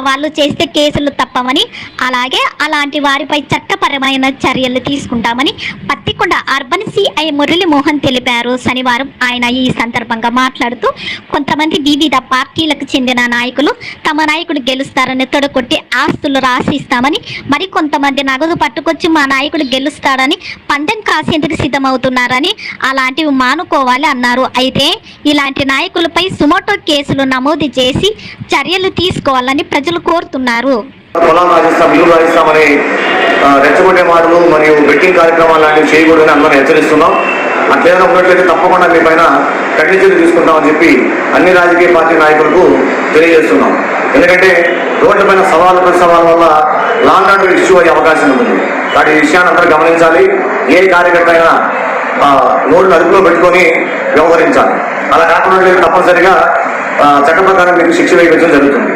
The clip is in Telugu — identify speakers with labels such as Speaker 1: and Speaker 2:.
Speaker 1: సవాళ్ళు చేస్తే కేసులు తప్పమని అలాగే అలాంటి వారిపై చట్టపరమైన చర్యలు తీసుకుంటామని పత్తికొండ అర్బన్ సిఐ మురళీమోహన్ తెలిపారు. శనివారం ఆయన ఈ సందర్భంగా మాట్లాడుతూ కొంతమంది వివిధ పార్టీలకు చెందిన నాయకులు తమ నాయకుడు గెలుస్తారని తొడగొట్టి ఆస్తులు రాసిస్తామని మరి కొంతమంది నగదు పట్టుకొచ్చి మా నాయకుడు గెలుస్తాడని పందెం కాసేందుకు సిద్ధమవుతున్నారని అలాంటివి మానుకోవాలి అన్నారు. అయితే ఇలాంటి నాయకులపై సుమోటో కేసులు నమోదు చేసి చర్యలు తీసుకోవాలని ప్రజలు కోరుతున్నారు.
Speaker 2: రెచ్చగొట్టే మాటలు మరియు బెట్టింగ్ కార్యక్రమాలు లాంటివి చేయకూడదని అందరం హెచ్చరిస్తున్నాం. అట్లేదైనా ఉన్నట్లయితే తప్పకుండా మీ పైన కఠిన చర్యలు తీసుకుంటామని చెప్పి అన్ని రాజకీయ పార్టీ నాయకులకు తెలియజేస్తున్నాం. ఎందుకంటే రోడ్ల పైన సవాళ్ళ ప్రతి సవాళ్ళ వల్ల లాంగ్ ఆర్డర్ ఇష్యూ అయ్యే అవకాశం ఉంటుంది. కాబట్టి ఈ విషయాన్ని అందరూ గమనించాలి. ఏ కార్యకర్త అయినా ఆ, అదుపులో పెట్టుకొని వ్యవహరించాలి. అలా కాకుండా తప్పనిసరిగా చట్ట ప్రకారం మీకు శిక్ష వేయించడం జరుగుతుంది.